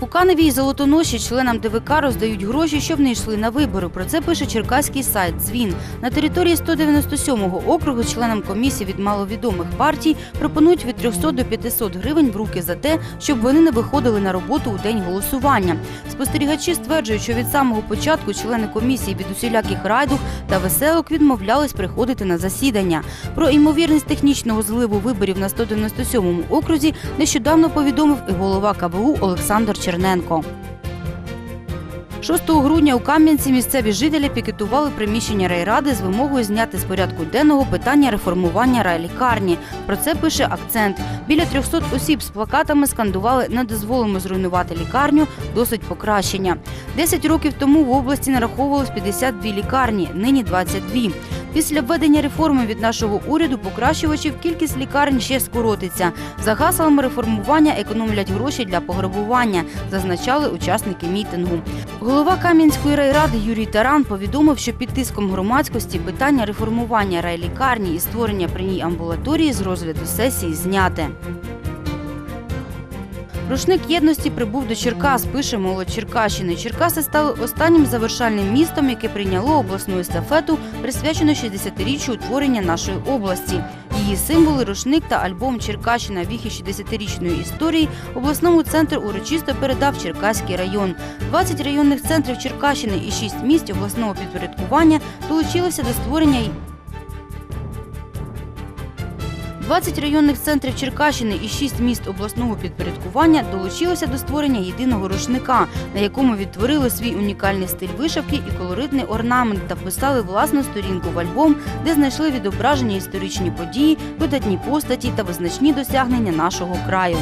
У Каневі і Золотоноші членам ДВК роздають гроші, щоб не йшли на вибори. Про це пише черкаський сайт Дзвін. На території 197-го округу членам комісії від маловідомих партій пропонують від 300 до 500 гривень в руки за те, щоб вони не виходили на роботу у день голосування. Спостерігачі стверджують, що від самого початку члени комісії від усіляких райдух та веселок відмовлялись приходити на засідання. Про ймовірність технічного зливу виборів на 197-му окрузі нещодавно повідомив і голова КБУ Олександр Черненко. 6 грудня у Кам'янці місцеві жителі пікетували приміщення райради з вимогою зняти з порядку денного питання реформування райлікарні. Про це пише акцент. Біля 300 осіб з плакатами скандували не дозволимо зруйнувати лікарню, досить покращення. 10 років тому в області нараховувалось 52 лікарні, нині 22. Після введення реформи від нашого уряду покращувачів кількість лікарень ще скоротиться. За гаслами реформування економлять гроші для пограбування, зазначали учасники мітингу. Голова Кам'янської райради Юрій Таран повідомив, що під тиском громадськості питання реформування райлікарні і створення при ній амбулаторії з розгляду сесії зняте. Рушник єдності прибув до Черкас, пише молодь Черкащини. Черкаси стали останнім завершальним містом, яке прийняло обласну естафету, присвячену 60-річчю утворення нашої області. Її символи, рушник та альбом Черкащина віхи 60-річної історії обласному центру урочисто передав Черкаський район. 20 районних центрів Черкащини і 6 міст обласного підпорядкування долучилися до створення 20 районних центрів Черкащини і 6 міст обласного підпорядкування долучилися до створення єдиного рушника, на якому відтворили свій унікальний стиль вишивки і колоритний орнамент та вписали власну сторінку в альбом, де знайшли відображення історичні події, видатні постаті та визначні досягнення нашого краю.